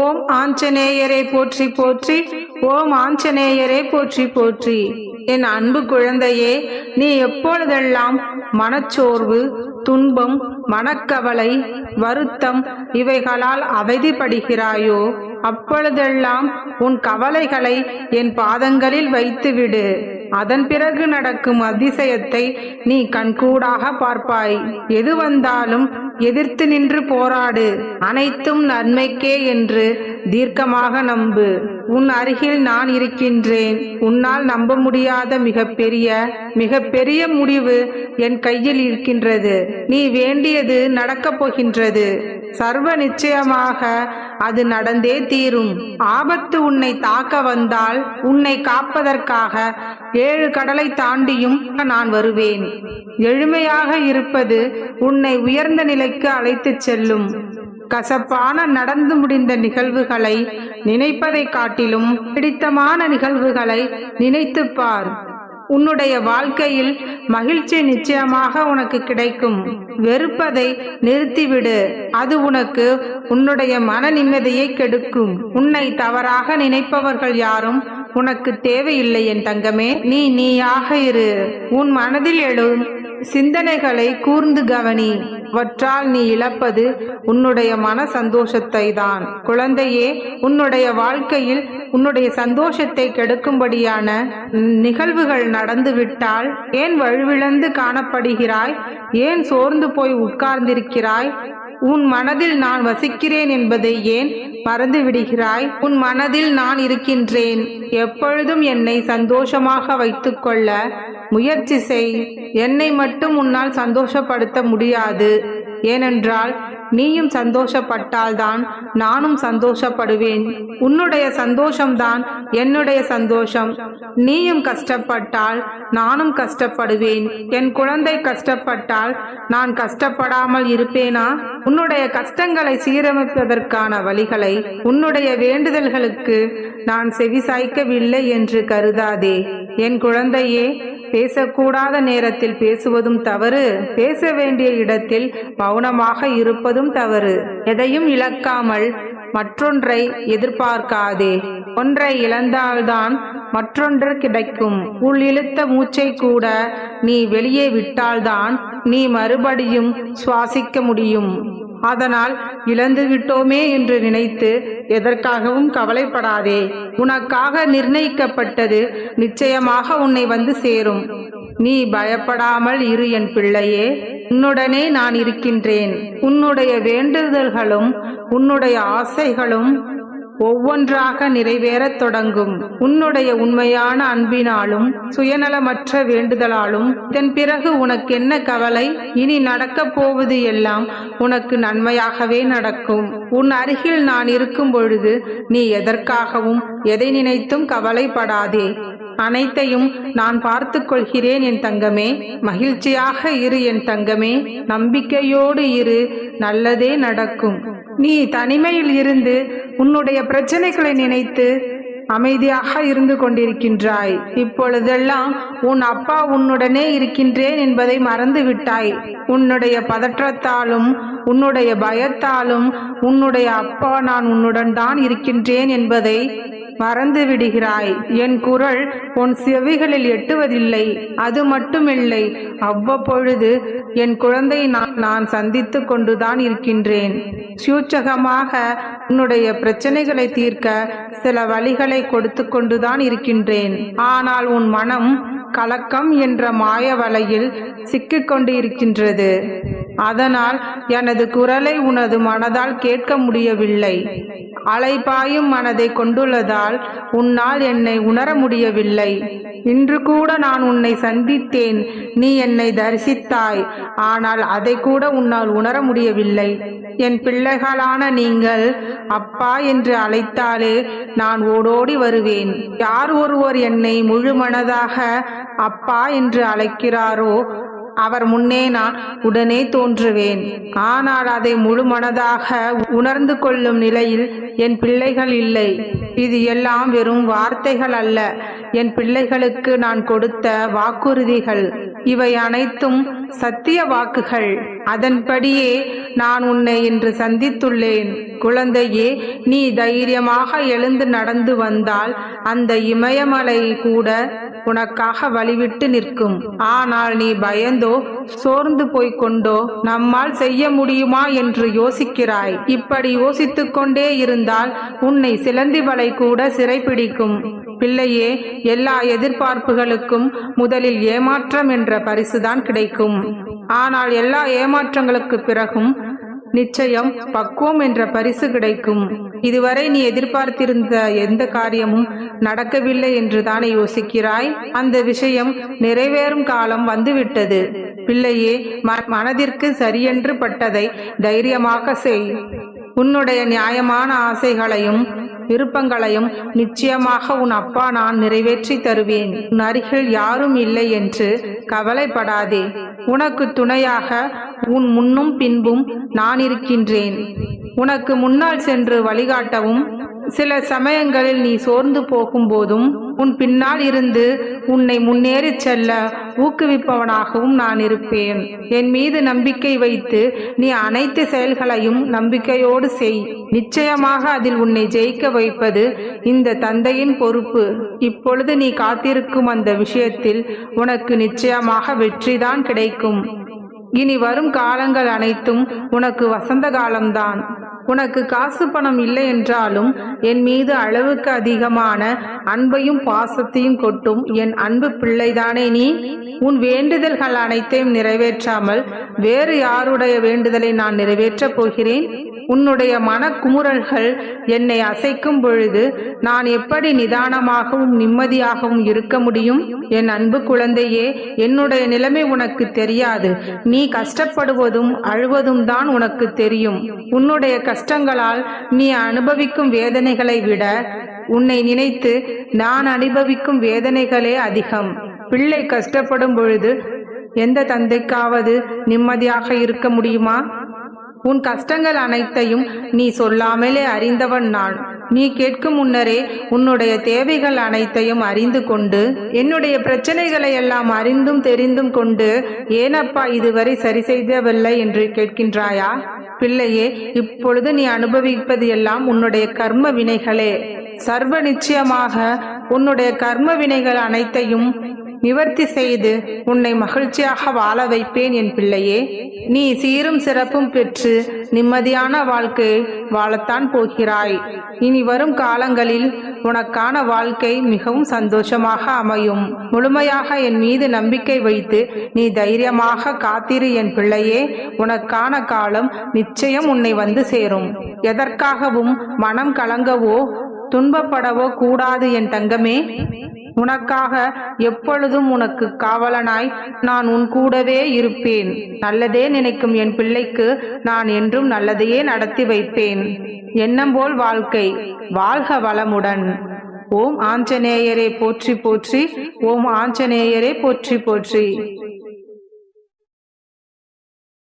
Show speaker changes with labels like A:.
A: ஓம் ஆஞ்சநேயரை போற்றி போற்றி. ஓம் ஆஞ்சநேயரை போற்றி போற்றி. என் அன்பு குழந்தையே நீ எப்பொழுதெல்லாம் மனச்சோர்வு துன்பம் மனக்கவலை வருத்தம் இவைகளால் அவதிப்படுகிறாயோ அப்பொழுதெல்லாம் உன் கவலைகளை என் பாதங்களில் வைத்துவிடு. அதன் பிறகு நடக்கும் அதிசயத்தை நீ கண்கூடாக பார்ப்பாய். எது வந்தாலும் எதிர்த்து நின்று போராடு. அனைத்தும் நன்மைக்கே என்று தீர்க்கமாக நம்பு. உன் அருகில் நான் இருக்கின்றேன். உன்னால் நம்ப முடியாத மிக பெரிய மிக பெரிய முடிவு என் கையில் இருக்கின்றது. நீ வேண்டியது நடக்கப் போகின்றது. சர்வ நிச்சயமாக அது நடந்தே தீரும். ஆபத்து உன்னை தாக்க வந்தால் உன்னை காப்பதற்காக ஏழு கடலை தாண்டியும் நான் வருவேன். எளிமையாக இருப்பது உன்னை உயர்ந்த நிலைக்கு அழைத்துச் செல்லும். கசப்பான நடந்து முடிந்த நிகழ்வுகளை நினைப்பதை காட்டிலும் பிடித்தமான நிகழ்வுகளை நினைத்துப்பார் பார். உன்னுடைய வாழ்க்கையில் மகிழ்ச்சி நிச்சயமாக உனக்கு கிடைக்கும். வெறுப்பதை நிறுத்திவிடு. அது உனக்கு உன்னுடைய மன நிம்மதியை கெடுக்கும். உன்னை தவறாக நினைப்பவர்கள் யாரும் உனக்கு தேவையில்லை என் தங்கமே. நீ நீயாக இரு. உன் மனதில் எழும் சிந்தனைகளை கூர்ந்து கவனி. வற்றால் நீ இழப்பது உன்னுடைய மன சந்தோஷத்தை தான் குழந்தையே உன்னுடைய வாழ்க்கையில் உன்னுடைய சந்தோஷத்தை கெடுக்கும்படியான நிகழ்வுகள் நடந்துவிட்டால் ஏன் வலுவிழந்து காணப்படுகிறாய்? ஏன் சோர்ந்து போய் உட்கார்ந்திருக்கிறாய்? உன் மனதில் நான் வசிக்கிறேன் என்பதை ஏன் மறந்து விடுகிறாய் உன் மனதில் நான் இருக்கின்றேன். எப்பொழுதும் என்னை சந்தோஷமாக வைத்துக்கொள்ள முயற்சி செய். என்னை மட்டும் உன்னால் சந்தோஷப்படுத்த முடியாது. ஏனென்றால் நீயும் சந்தோஷப்பட்டால்தான் நானும் சந்தோஷப்படுவேன். உன்னுடைய சந்தோஷம்தான் என்னுடைய சந்தோஷம். நீயும் கஷ்டப்பட்டால் நானும் கஷ்டப்படுவேன். என் குழந்தை கஷ்டப்பட்டால் நான் கஷ்டப்படாமல் இருப்பேனா? உன்னுடைய கஷ்டங்களை சீரமைப்பதற்கான வழிகளை உன்னுடைய வேண்டுதல்களுக்கு நான் செவிசாய்க்கவில்லை என்று கருதாதே. என் குழந்தையே பேசக்கூடாத நேரத்தில் பேசுவதும் தவறு. பேச வேண்டிய இடத்தில் மௌனமாக இருப்பதும் தவறு. எதையும் இழக்காமல் மற்றொன்றை எதிர்பார்க்காதே. ஒன்றை இழந்தால்தான் மற்றொன்று கிடைக்கும். உள் இழுத்த மூச்சை கூட நீ வெளியே விட்டால்தான் நீ மறுபடியும் சுவாசிக்க முடியும். அதனால் இழந்து விட்டோமே என்று நினைத்து எதற்காகவும் கவலைப்படாதே. உனக்காக நிர்ணயிக்கப்பட்டது நிச்சயமாக உன்னை வந்து சேரும். நீ பயப்படாமல் இரு என் பிள்ளையே. உன்னுடனே நான் இருக்கின்றேன். உன்னுடைய வேண்டுதல்களும் உன்னுடைய ஆசைகளும் ஒவ்வொன்றாக நிறைவேறத் தொடங்கும். உன்னுடைய உண்மையான அன்பினாலும் சுயநலமற்ற வேண்டுதலாலும் இதன் பிறகு உனக்கு என்ன கவலை? இனி நடக்கப் போவது எல்லாம் உனக்கு நன்மையாகவே நடக்கும். உன் அருகில் நான் இருக்கும் பொழுது நீ எதற்காகவும் எதை நினைத்தும் கவலைப்படாதே. அனைத்தையும் நான் பார்த்து கொள்கிறேன் என் தங்கமே. மகிழ்ச்சியாக இரு என் தங்கமே. நம்பிக்கையோடு இரு. நல்லதே நடக்கும். நீ தனிமையில் இருந்து உன்னுடைய பிரச்சனைகளை நினைத்து அமைதியாக இருந்து கொண்டிருக்கின்றாய். இப்பொழுதெல்லாம் உன் அப்பா உன்னுடனே இருக்கின்றேன் என்பதை மறந்து விட்டாய் உன்னுடைய பதற்றத்தாலும் உன்னுடைய பயத்தாலும் உன்னுடைய அப்பா நான் உன்னுடன் தான் இருக்கின்றேன் என்பதை மறந்து விடுகிறாய் என் குரல் உன் செவிகளில் எட்டுவதில்லை அது மட்டுமில்லை. அவ்வப்பொழுது என் குழந்தை நான் நான் சந்தித்து கொண்டுதான் இருக்கின்றேன். சூச்சகமாக உன்னுடைய பிரச்சனைகளை தீர்க்க சில வழிகளை கொடுத்து கொண்டுதான் இருக்கின்றேன். ஆனால் உன் மனம் கலக்கம் என்ற மாய வலையில் சிக்கிக்கொண்டு இருக்கின்றது அதனால் எனது குரலை உனது மனதால் கேட்க முடியவில்லை. அலைபாயும் மனதை கொண்டுள்ளதால் உன்னால் என்னை உணர முடியவில்லை. இன்று கூட நான் உன்னை சந்தித்தேன். நீ என்னை தரிசித்தாய். ஆனால் அதை கூட உன்னால் உணர முடியவில்லை. என் பிள்ளைகளான நீங்கள் அப்பா என்று அழைத்தாலே நான் ஓடோடி வருவேன். யார் ஒருவர் என்னை முழு மனதாக அப்பா என்று அழைக்கிறாரோ அவர் முன்னே நான் உடனே தோன்றுவேன். ஆனால் அதை முழு மனதாக உணர்ந்து கொள்ளும் நிலையில் என் பிள்ளைகள் இல்லை. இது எல்லாம் வெறும் வார்த்தைகள் அல்ல. என் பிள்ளைகளுக்கு நான் கொடுத்த வாக்குறுதிகள். இவை அனைத்தும் சத்திய வாக்குகள் அதன்படியே நான் உன்னை இன்று சந்தித்துள்ளேன். குழந்தையே நீ தைரியமாக எழுந்து நடந்து வந்தால் அந்த இமயமலை கூட உனக்காக வழிவிட்டு நிற்கும். ஆனால் நீ பயந்தோ சோர்ந்து போய்க் கொண்டோ நம்மால் செய்ய முடியுமா என்று யோசிக்கிறாய். இப்படி யோசித்துக் கொண்டே இருந்தால் உன்னை சிலந்தி வலை கூட சிறைப்பிடிக்கும். பிள்ளையே எல்லா எதிர்பார்ப்புகளுக்கும் முதலில் ஏமாற்றம் என்ற பரிசுதான் கிடைக்கும். ஆனால் எல்லா ஏமாற்றங்களுக்கு பிறகும் நிச்சயம் பக்குவம் என்ற பரிசு கிடைக்கும். இதுவரை நீ எதிர்பார்த்திருந்த எந்த காரியமும் நடக்கவில்லை என்று தானே யோசிக்கிறாய்? அந்த விஷயம் நிறைவேறும் காலம் வந்துவிட்டது. பிள்ளையே ம- மனதிற்கு சரியென்று பட்டதை தைரியமாக செய். உன்னுடைய நியாயமான ஆசைகளையும் விருப்பங்களையும் நிச்சயமாக உன் அப்பா நான் நிறைவேற்றி தருவேன். உன் அருகில் யாரும் இல்லை என்று கவலைப்படாதே. உனக்கு துணையாக உன் முன்னும் பின்பும் நான் இருக்கின்றேன். உனக்கு முன்னால் சென்று வழிகாட்டவும் சில சமயங்களில் நீ சோர்ந்து போகும்போதும் உன் பின்னால் இருந்து உன்னை முன்னேறிச் செல்ல ஊக்குவிப்பவனாகவும் நான் இருப்பேன். என் மீது நம்பிக்கை வைத்து நீ அனைத்து செயல்களையும் நம்பிக்கையோடு செய். நிச்சயமாக அதில் உன்னை ஜெயிக்க வைப்பது இந்த தந்தையின் பொறுப்பு. இப்பொழுது நீ காத்திருக்கும் அந்த விஷயத்தில் உனக்கு நிச்சயமாக வெற்றிதான் கிடைக்கும். இனி வரும் காலங்கள் அனைத்தும் உனக்கு வசந்த காலம்தான். உனக்கு காசு பணம் இல்லை என்றாலும் என் மீது அளவுக்கு அதிகமான அன்பையும் பாசத்தையும் கொட்டும் என் அன்பு பிள்ளைதானே நீ? உன் வேண்டுதல்கள் அனைத்தையும் நிறைவேற்றாமல் வேறு யாருடைய வேண்டுதலை நான் நிறைவேற்றப் போகிறேன்? உன்னுடைய மனக்குமுறல்கள் என்னை அசைக்கும் பொழுது நான் எப்படி நிதானமாகவும் நிம்மதியாகவும் இருக்க முடியும்? என் அன்பு குழந்தையே என்னுடைய நிலைமை உனக்கு தெரியாது. நீ கஷ்டப்படுவதும் அழுவதும் தான் உனக்கு தெரியும். உன்னுடைய கஷ்டங்களால் நீ அனுபவிக்கும் வேதனைகளை விட உன்னை நினைத்து நான் அனுபவிக்கும் வேதனைகளே அதிகம். பிள்ளை கஷ்டப்படும் பொழுது எந்த தந்தைக்காவது நிம்மதியாக இருக்க முடியுமா? உன் கஷ்டங்கள் அனைத்தையும் நீ சொல்லாமலே அறிந்தவன் நான். நீ கேட்கும் முன்னரே உன்னுடைய தேவைகள் அனைத்தையும் அறிந்து கொண்டு என்னுடைய பிரச்சனைகளை எல்லாம் அறிந்தும் தெரிந்தும் கொண்டு ஏனப்பா இதுவரை சரி செய்தவில்லை என்று கேட்கின்றாயா? பிள்ளையே இப்பொழுது நீ அனுபவிப்பது எல்லாம் உன்னுடைய கர்ம வினைகளே. சர்வ நிச்சயமாக உன்னுடைய கர்ம வினைகள் அனைத்தையும் நிவர்த்தி செய்து உன்னை மகிழ்ச்சியாக வாழ வைப்பேன் என் பிள்ளையே. நீ சீரும் சிறப்பும் பெற்று நிம்மதியான வாழ்க்கை வாழத்தான் போகிறாய். இனி வரும் காலங்களில் உனக்கான வாழ்க்கை மிகவும் சந்தோஷமாக அமையும். முழுமையாக என் மீது நம்பிக்கை வைத்து நீ தைரியமாக காத்திரு என் பிள்ளையே. உனக்கான காலம் நிச்சயம் உன்னை வந்து சேரும். எதற்காகவும் மனம் கலங்கவோ துன்பப்படவோ கூடாது என் தங்கமே. உனக்காக எப்பொழுதும் உனக்கு காவலனாய் நான் உன் கூடவே இருப்பேன். நல்லதே நினைக்கும் என் பிள்ளைக்கு நான் என்றும் நல்லதையே நடத்தி வைப்பேன். எண்ணம் போல் வாழ்க்கை வாழ்க வளமுடன். ஓம் ஆஞ்சநேயரே போற்றி போற்றி ஓம் ஆஞ்சநேயரே போற்றி போற்றி.